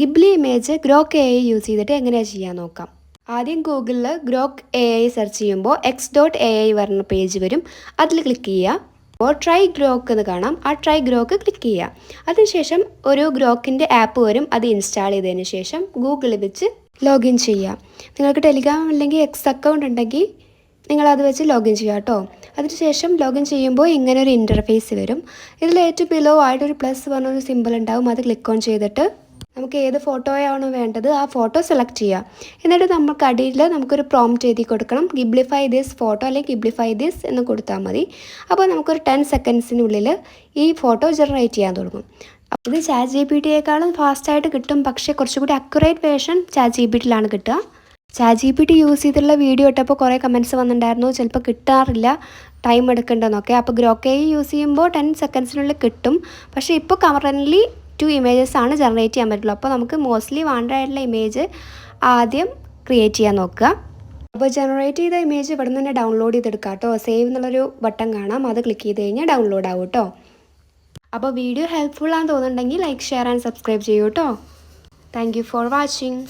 Ghibli image Grok A I use ചെയ്തിട്ട് എങ്ങനെയാണ് ചെയ്യാൻ നോക്കാം. ആദ്യം ഗൂഗിളിൽ ഗ്രോക്ക് എ ഐ സെർച്ച് ചെയ്യുമ്പോൾ എക്സ് ഡോട്ട് എ ഐ പറഞ്ഞ പേജ് വരും. അതിൽ ക്ലിക്ക് ചെയ്യുക അപ്പോൾ ട്രൈ ഗ്രോക്ക് എന്ന് കാണാം. ആ ട്രൈ ഗ്രോക്ക് ക്ലിക്ക് ചെയ്യുക അതിനുശേഷം ഒരു ഗ്രോക്കിന്റെ ആപ്പ് വരും. അത് ഇൻസ്റ്റാൾ ചെയ്തതിന് ശേഷം ഗൂഗിളിൽ വെച്ച് ലോഗിൻ ചെയ്യുക നിങ്ങൾക്ക് ടെലിഗ്രാം അല്ലെങ്കിൽ എക്സ് അക്കൗണ്ട് ഉണ്ടെങ്കിൽ നിങ്ങളത് വെച്ച് ലോഗിൻ ചെയ്യുക കേട്ടോ അതിനുശേഷം ലോഗിൻ ചെയ്യുമ്പോൾ ഇങ്ങനെ ഒരു ഇന്റർഫേസ് വരും. ഇതിൽ ഏറ്റവും ബിലോ ആയിട്ടൊരു പ്ലസ് പറഞ്ഞൊരു സിമ്പിൾ ഉണ്ടാവും. അത് ക്ലിക്ക് ഓൺ ചെയ്തിട്ട് നമുക്ക് ഏത് ഫോട്ടോയാണോ വേണ്ടത് ആ ഫോട്ടോ സെലക്ട് ചെയ്യുക എന്നിട്ട് നമുക്ക് അടിയിൽ നമുക്കൊരു പ്രോംപ്റ്റ് എഴുതി കൊടുക്കണം. ഗിബ്ലിഫൈ ദിസ് ഫോട്ടോ അല്ലെങ്കിൽ ഗിബ്ലിഫൈ ദിസ് എന്ന് കൊടുത്താൽ മതി. അപ്പോൾ നമുക്കൊരു ടെൻ സെക്കൻഡ്സിനുള്ളിൽ ഈ ഫോട്ടോ ജനറേറ്റ് ചെയ്യാൻ തുടങ്ങും. ഇത് ചാറ്റ് ജി പി ടിയേക്കാളും ഫാസ്റ്റായിട്ട് കിട്ടും. പക്ഷേ കുറച്ചുകൂടി accurate version chat G P ടിയിലാണ് കിട്ടുക. Chat G P T use ചെയ്തിട്ടുള്ള വീഡിയോ ഇട്ടപ്പോൾ കുറേ കമന്റ്സ് വന്നിട്ടുണ്ടായിരുന്നു. ചിലപ്പോൾ കിട്ടാറില്ല. ടൈം എടുക്കേണ്ടതെന്നൊക്കെ അപ്പോൾ ഗ്രോക്കേ യൂസ് ചെയ്യുമ്പോൾ ടെൻ സെക്കൻഡ്സിനുള്ളിൽ കിട്ടും. പക്ഷേ ഇപ്പോൾ കറന്റ്ലി ടു ഇമേജസ് ആണ് ജനറേറ്റ് ചെയ്യാൻ പറ്റുള്ളൂ. അപ്പോൾ നമുക്ക് മോസ്റ്റ്ലി വേണ്ടതായിട്ടുള്ള ഇമേജ് ആദ്യം ക്രിയേറ്റ് ചെയ്യാൻ നോക്കുക. അപ്പോൾ ജനറേറ്റ് ചെയ്ത ഇമേജ് ഇവിടെ നിന്ന് തന്നെ ഡൗൺലോഡ് ചെയ്തെടുക്കാം കേട്ടോ. സേവ് എന്നുള്ളൊരു ബട്ടൺ കാണാം. അത് ക്ലിക്ക് ചെയ്ത് കഴിഞ്ഞാൽ ഡൗൺലോഡ് ആവും കേട്ടോ. അപ്പോൾ വീഡിയോ ഹെൽപ്ഫുൾ ആണെന്ന് തോന്നുന്നുണ്ടെങ്കിൽ ലൈക്ക് ഷെയർ ആൻഡ് സബ്സ്ക്രൈബ് ചെയ്യൂ കേട്ടോ. Thank you for watching